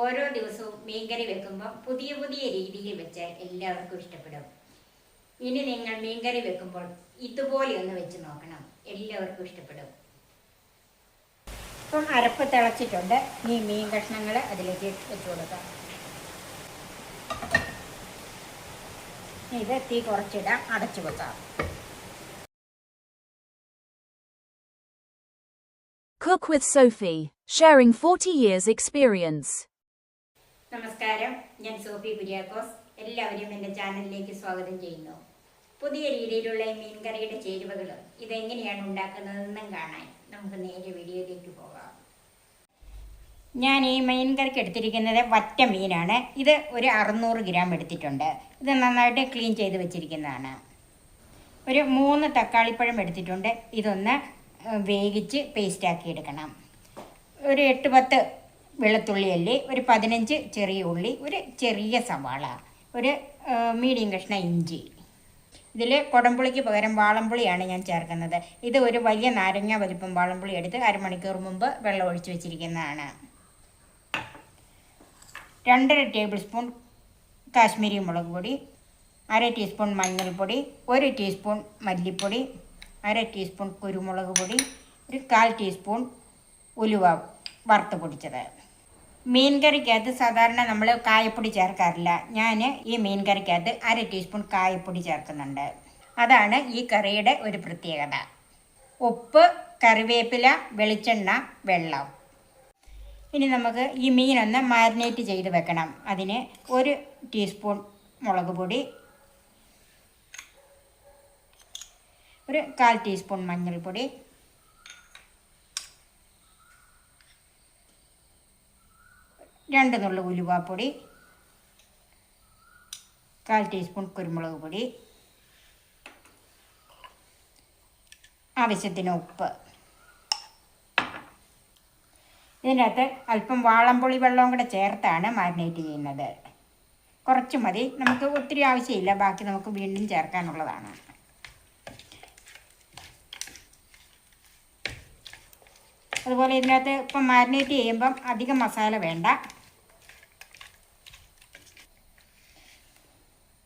ഓരോ ദിവസവും മീൻകറി വെക്കുമ്പോൾ പുതിയ പുതിയ രീതിയിൽ വെച്ചാൽ എല്ലാവർക്കും ഇഷ്ടപ്പെടും. ഇനി നിങ്ങൾ മീൻകറി വെക്കുമ്പോൾ ഇതുപോലെ ഒന്ന് വെച്ച് നോക്കണം. എല്ലാവർക്കും ഇഷ്ടപ്പെടും. ഇപ്പം അരപ്പ് തിളച്ചിട്ടുണ്ട്. ഈ മീൻ കഷ്ണങ്ങൾ അതിലേക്ക് വെച്ച് കൊടുക്കാം. ഇത് തീ കുറച്ചിടാം. അടച്ചു വെക്കാം. Cook with Sophie, sharing 40 years experience. നമസ്കാരം. ഞാൻ സോഫി കുര്യാക്കോസ്. എല്ലാവരും എന്റെ ചാനലിലേക്ക് സ്വാഗതം ചെയ്യുന്നു. പുതിയ രീതിയിലുള്ള ഈ മീൻകറിയുടെ ചേരുവകൾ ഇതെങ്ങനെയാണ് ഉണ്ടാക്കുന്നതെന്നും കാണാൻ നമുക്ക് നേരെ വീഡിയോയിലേക്ക് പോകാം. ഞാൻ ഈ മീൻ കറിക്ക് എടുത്തിരിക്കുന്നത് വറ്റ മീനാണ്. ഇത് ഒരു അറുന്നൂറ് ഗ്രാം എടുത്തിട്ടുണ്ട്. ഇത് നന്നായിട്ട് ക്ലീൻ ചെയ്ത് വെച്ചിരിക്കുന്നതാണ്. ഒരു മൂന്ന് തക്കാളിപ്പഴം എടുത്തിട്ടുണ്ട്. ഇതൊന്ന് വേവിച്ച് പേസ്റ്റാക്കി എടുക്കണം. ഒരു എട്ട് പത്ത് വെളുത്തുള്ളി അല്ലി ഒരു പതിനഞ്ച് ചെറിയ ഉള്ളി ഒരു ചെറിയ സവാള ഒരു മീഡിയം കഷ്ണ ഇഞ്ചി. ഇതിൽ കുടംപുളിക്ക് പകരം വാളംപുളിയാണ് ഞാൻ ചേർക്കുന്നത്. ഇത് ഒരു വലിയ നാരങ്ങ വലിപ്പം വാളംപുളി എടുത്ത് അരമണിക്കൂർ മുമ്പ് വെള്ളം ഒഴിച്ച് വെച്ചിരിക്കുന്നതാണ്. രണ്ടര ടേബിൾ സ്പൂൺ കാശ്മീരി മുളക് പൊടി അര ടീസ്പൂൺ മഞ്ഞൾപ്പൊടി ഒരു ടീസ്പൂൺ മല്ലിപ്പൊടി അര ടീസ്പൂൺ കുരുമുളക് പൊടി ഒരു കാൽ ടീസ്പൂൺ ഉലുവ വറുത്ത് പൊടിച്ചത്. മീൻ കറിക്കകത്ത് സാധാരണ നമ്മൾ കായപ്പൊടി ചേർക്കാറില്ല. ഞാൻ ഈ മീൻ കറിക്കകത്ത് അര ടീസ്പൂൺ കായപ്പൊടി ചേർക്കുന്നുണ്ട്. അതാണ് ഈ കറിയുടെ ഒരു പ്രത്യേകത. ഉപ്പ് കറിവേപ്പില വെളിച്ചെണ്ണ വെള്ളം. ഇനി നമുക്ക് ഈ മീനൊന്ന് മാരിനേറ്റ് ചെയ്ത് വെക്കണം. അതിന് ഒരു ടീസ്പൂൺ മുളക് പൊടി ഒരു കാൽ ടീസ്പൂൺ മഞ്ഞൾപ്പൊടി രണ്ട് നുള്ളു ഉലുവാപ്പൊടി കാൽ ടീസ്പൂൺ കുരുമുളക് പൊടി ആവശ്യത്തിന് ഉപ്പ്. ഇതിനകത്ത് അല്പം വാളംപുളി വെള്ളവും കൂടെ ചേർത്താണ് മാരിനേറ്റ് ചെയ്യുന്നത്. കുറച്ച് മതി. നമുക്ക് ഒത്തിരി ആവശ്യമില്ല. ബാക്കി നമുക്ക് വീണ്ടും ചേർക്കാനുള്ളതാണ്. അതുപോലെ ഇതിനകത്ത് ഇപ്പം മാരിനേറ്റ് ചെയ്യുമ്പം അധികം മസാല വേണ്ട.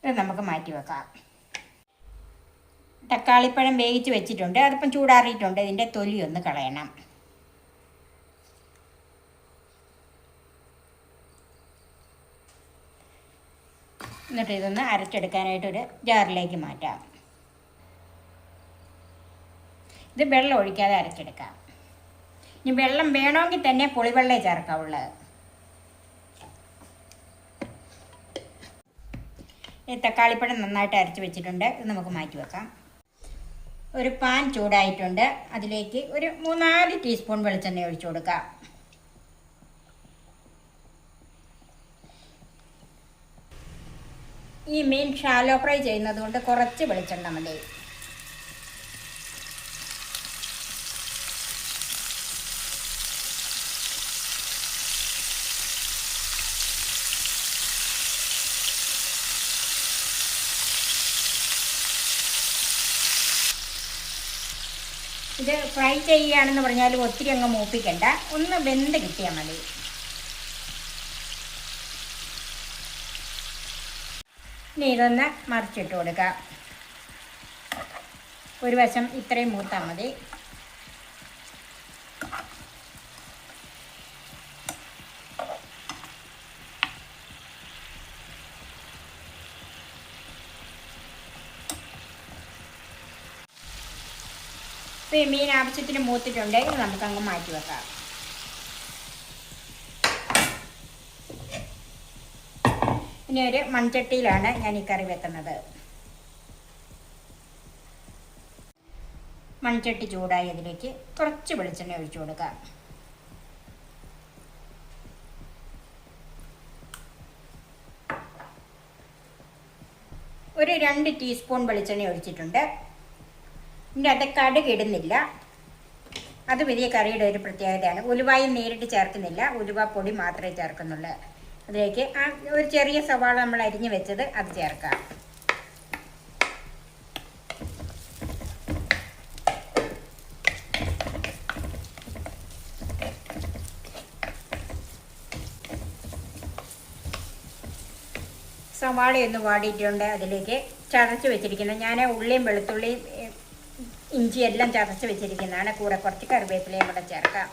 ഇത് നമുക്ക് മാറ്റി വെക്കാം. തക്കാളിപ്പഴം വേവിച്ച് വെച്ചിട്ടുണ്ട്. അതിപ്പം ചൂടാറിയിട്ടുണ്ട്. ഇതിന്റെ തൊലി ഒന്ന് കളയണം. എന്നിട്ട് ഇതൊന്ന് അരച്ചെടുക്കാനായിട്ട് ഒരു ജാറിലേക്ക് മാറ്റാം. ഇത് വെള്ളം ഒഴിക്കാതെ അരച്ചെടുക്കാം. ഇനി വെള്ളം വേണമെങ്കിൽ തന്നെ പുളിവെള്ളേ ചേർക്കാവുള്ളൂ. തക്കാളിപ്പഴം നന്നായിട്ട് അരച്ച് വെച്ചിട്ടുണ്ട്. ഇത് നമുക്ക് മാറ്റി വെക്കാം. ഒരു പാൻ ചൂടായിട്ടുണ്ട്. അതിലേക്ക് ഒരു മൂന്നാൽ ടീസ്പൂൺ വെളിച്ചെണ്ണ ഒഴിച്ചു കൊടുക്കാം. ഈ മീൻ ഷാലോ ഫ്രൈ ചെയ്യുന്നത് കൊണ്ട് കുറച്ച് വെളിച്ചെണ്ണ മതി. ഇത് ഫ്രൈ ചെയ്യുകയാണെന്ന് പറഞ്ഞാലും ഒത്തിരി അങ്ങ് മൂപ്പിക്കണ്ട. ഒന്ന് വെന്ത് കിട്ടിയാൽ മതി. ഇനി ഇതൊന്ന് മറിച്ചിട്ട് കൊടുക്കാം. ഒരു വശം ഇത്രയും മൂത്താൽ മതി. ഇപ്പോൾ ഈ മീൻ ആവശ്യത്തിന് മൂത്തിട്ടുണ്ട്. ഇത് നമുക്കങ്ങ് മാറ്റി വെക്കാം. ഇനി ഒരു മൺചട്ടിയിലാണ് ഞാൻ ഈ കറി വെക്കുന്നത്. മൺചട്ടി ചൂടായി അതിലേക്ക് കുറച്ച് വെളിച്ചെണ്ണ ഒഴിച്ചു കൊടുക്കാം. ഒരു രണ്ട് ടീസ്പൂൺ വെളിച്ചെണ്ണ ഒഴിച്ചിട്ടുണ്ട്. ഇതിന്റെ അത് കടുകിടുന്നില്ല അത് വലിയ കറിയുടെ ഒരു പ്രത്യേകതയാണ്. ഉലുവായും നേരിട്ട് ചേർക്കുന്നില്ല. ഉലുവ പൊടി മാത്രമേ ചേർക്കുന്നുള്ളൂ. അതിലേക്ക് ആ ഒരു ചെറിയ സവാള നമ്മൾ അരിഞ്ഞു വെച്ചത് അത് ചേർക്കാം. സവാള ഒന്ന് വാടിയിട്ടുണ്ട്. അതിലേക്ക് ചതച്ച് വെച്ചിരിക്കുന്നത് ഞാൻ ഉള്ളിയും വെളുത്തുള്ളിയും ഇഞ്ചി എല്ലാം ചതച്ച് വെച്ചിരിക്കുന്നതാണ് കൂടെ കുറച്ച് കറിവേപ്പിലയും കൂടെ ചേർക്കാം.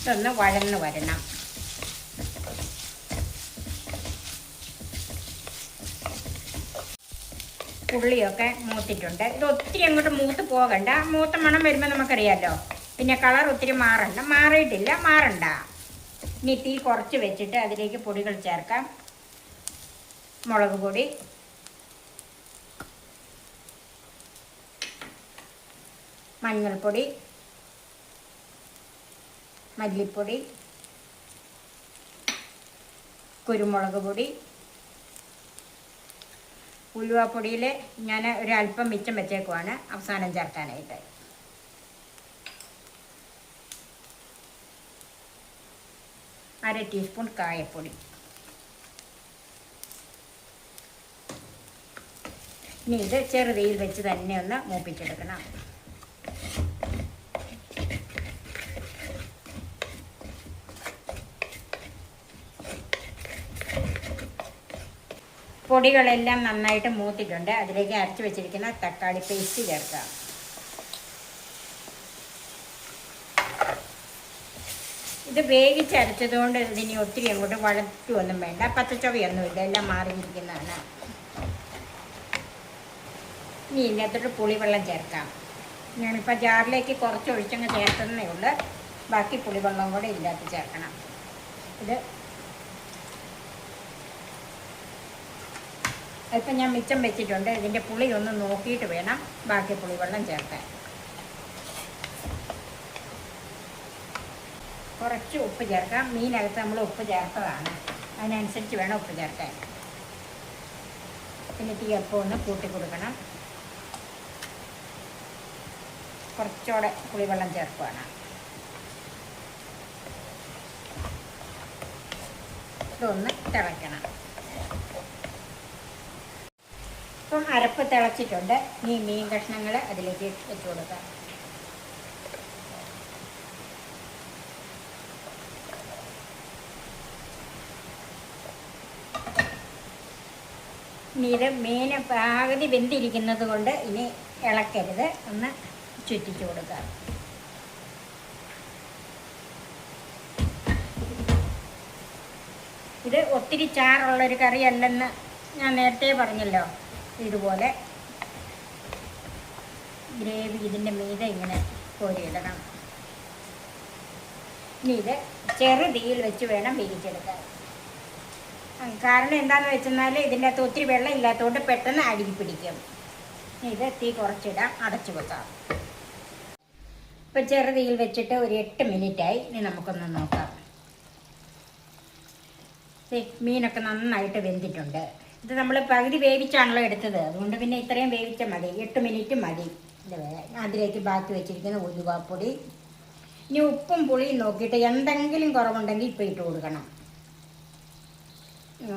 ഇതൊന്ന് വഴന്ന് വരണം. ഉള്ളിയൊക്കെ മൂത്തിട്ടുണ്ട്. ഇത് ഒത്തിരി അങ്ങോട്ട് മൂത്ത് പോകണ്ട. മൂത്ത മണം വരുമ്പോൾ നമുക്കറിയാമല്ലോ പിന്നെ കളർ ഒത്തിരി മാറണ്ട. മാറിയിട്ടില്ല മാറണ്ട. ഇനി തീ കുറച്ച് വെച്ചിട്ട് അതിലേക്ക് പൊടികൾ ചേർക്കാം. മുളക് പൊടി. മഞ്ഞൾപ്പൊടി. മല്ലിപ്പൊടി. കുരുമുളക് പൊടി. ഉലുവാപ്പൊടിയിൽ ഞാൻ ഒരല്പം മിച്ചം വെച്ചേക്കുവാണ്. അവസാനം ചേർക്കാനായിട്ട്. അര ടീസ്പൂൺ കായപ്പൊടി. ഇനി ഇത് ചെറുതീയിൽ വെച്ച് തന്നെ ഒന്ന് മൂപ്പിച്ചെടുക്കണം. പൊടികളെല്ലാം നന്നായിട്ട് മൂത്തിട്ടുണ്ട്. അതിലേക്ക് അരച്ച് വെച്ചിരിക്കുന്ന തക്കാളി പേസ്റ്റ് ചേർക്കാം. ഇത് വേവിച്ചരച്ചതുകൊണ്ട് ഇതിനി ഒത്തിരി അങ്ങോട്ട് വളർത്തുമൊന്നും വേണ്ട. പച്ചച്ചൊവയൊന്നുമില്ല. എല്ലാം മാറിയിരിക്കുന്നതാണ്. ഇനി ഇതിനകത്തോട്ട് പുളിവെള്ളം ചേർക്കാം. ഞാനിപ്പോൾ ജാറിലേക്ക് കുറച്ച് ഒഴിച്ചങ്ങ് ചേർത്തതേ ഉള്ളൂ. ബാക്കി പുളിവെള്ളം കൂടെ ഇതിനകത്ത് ചേർക്കണം. ഇത് ഇപ്പം ഞാൻ മിച്ചം വെച്ചിട്ടുണ്ട്. ഇതിന്റെ പുളി ഒന്ന് നോക്കിയിട്ട് വേണം ബാക്കി പുളി വെള്ളം ചേർക്കാൻ. കുറച്ച് ഉപ്പ് ചേർക്കാം. മീനകത്ത് നമ്മൾ ഉപ്പ് ചേർത്തതാണ്. അതിനനുസരിച്ച് വേണം ഉപ്പ് ചേർക്കാൻ. പിന്നെ തീ അപ്പം ഒന്ന് കൂട്ടി കൊടുക്കണം. കുറച്ചുകൂടെ പുളിവെള്ളം ചേർക്കുകയാണ് ഇതൊന്ന് തിളയ്ക്കണം ഇപ്പം അരപ്പ് തിളച്ചിട്ടുണ്ട്. ഈ മീൻ കഷ്ണങ്ങൾ അതിലേക്ക് വെച്ച് കൊടുക്കാം. ഇത് മീൻ പകുതി വെന്തിരിക്കുന്നത് കൊണ്ട് ഇനി ഇളക്കരുത്. ഒന്ന് ചുറ്റിച്ചു കൊടുക്കാം. ഇത് ഒത്തിരി ചാറുള്ളൊരു കറിയല്ലെന്ന് ഞാൻ നേരത്തെ പറഞ്ഞല്ലോ. ഇതുപോലെ ഗ്രേവി ഇതിന്റെ മീതെ ഇങ്ങനെ കോരിയിടണം. ഇനി ഇത് ചെറു തീയിൽ വെച്ച് വേണം വേവിച്ചെടുക്കാൻ. കാരണം എന്താണെന്ന് വെച്ചെന്നാൽ ഇതിന്റെ അകത്ത് ഒത്തിരി വെള്ളം ഇല്ലാത്തതുകൊണ്ട് പെട്ടെന്ന് അടിക്ക് പിടിക്കും. ഇത് തീ കുറച്ചിടാം അടച്ചു വെക്കാം. ഇപ്പം ചെറു തീയിൽ വെച്ചിട്ട് ഒരു എട്ട് മിനിറ്റായി ഇനി നമുക്കൊന്ന് നോക്കാം. മീനൊക്കെ നന്നായിട്ട് വെന്തിട്ടുണ്ട്. ഇത് നമ്മൾ പകുതി വേവിച്ചാണല്ലോ എടുത്തത്. അതുകൊണ്ട് പിന്നെ ഇത്രയും വേവിച്ച മതി. എട്ട് മിനിറ്റ് മതി. അതിലേക്ക് ബാക്കി വെച്ചിരിക്കുന്ന ഉലുവാപ്പൊടി. ഇനി ഉപ്പും പുളിയും നോക്കിയിട്ട് എന്തെങ്കിലും കുറവുണ്ടെങ്കിൽ ഇപ്പം ഇട്ട് കൊടുക്കണം.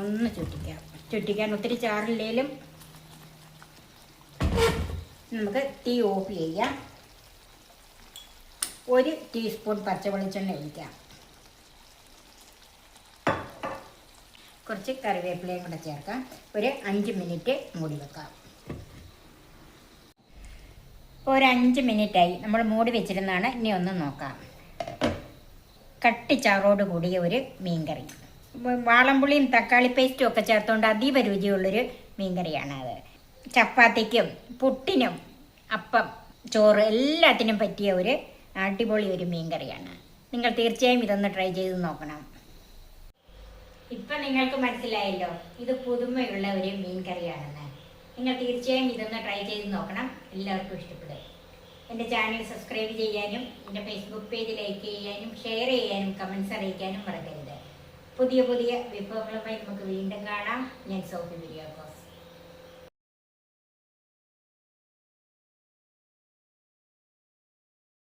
ഒന്ന് ചുറ്റിക്കാം. ചുറ്റിക്കാൻ ഒത്തിരി ചാറില്ലേലും നമുക്ക് തീ ഓഫ് ചെയ്യാം. ഒരു ടീസ്പൂൺ പച്ചവെളിച്ചെണ്ണ ഒഴിക്കാം. കുറച്ച് കറിവേപ്പിലയും കൂടെ ചേർക്കാം. ഒരു അഞ്ച് മിനിറ്റ് മൂടി വെക്കാം. ഇപ്പോൾ ഒരു അഞ്ച് മിനിറ്റായി നമ്മൾ മൂടി വെച്ചിരുന്നാണ് ഇനി ഒന്ന് നോക്കാം. കട്ടിച്ചാറോട് കൂടിയ ഒരു മീൻകറി. വാളംപുളിയും തക്കാളി പേസ്റ്റും ഒക്കെ ചേർത്തുകൊണ്ട് അതീവ രുചിയുള്ളൊരു മീൻകറിയാണ് അത്. ചപ്പാത്തിക്കും പുട്ടിനും അപ്പം ചോറ് എല്ലാത്തിനും പറ്റിയ ഒരു അടിപൊളി ഒരു മീൻകറിയാണ്. നിങ്ങൾ തീർച്ചയായും ഇതൊന്ന് ട്രൈ ചെയ്ത് നോക്കണം. ഇപ്പൊ നിങ്ങൾക്ക് മനസ്സിലായല്ലോ ഇത് പുതുമയുള്ള ഒരു മീൻ കറിയാണെന്ന് നിങ്ങൾ തീർച്ചയായും ഇതൊന്ന് ട്രൈ ചെയ്ത് നോക്കണം. എല്ലാവർക്കും ഇഷ്ടപ്പെടും. എന്റെ ചാനൽ സബ്സ്ക്രൈബ് ചെയ്യാനും എന്റെ ഫേസ്ബുക്ക് പേജ് ലൈക്ക് ചെയ്യാനും ഷെയർ ചെയ്യാനും കമൻസ് അറിയിക്കാനും മറക്കരുത്. പുതിയ പുതിയ വിഭവങ്ങളുമായി നമുക്ക് വീണ്ടും കാണാം. ഞാൻ സോഫി ബിരിയാക്കോസ്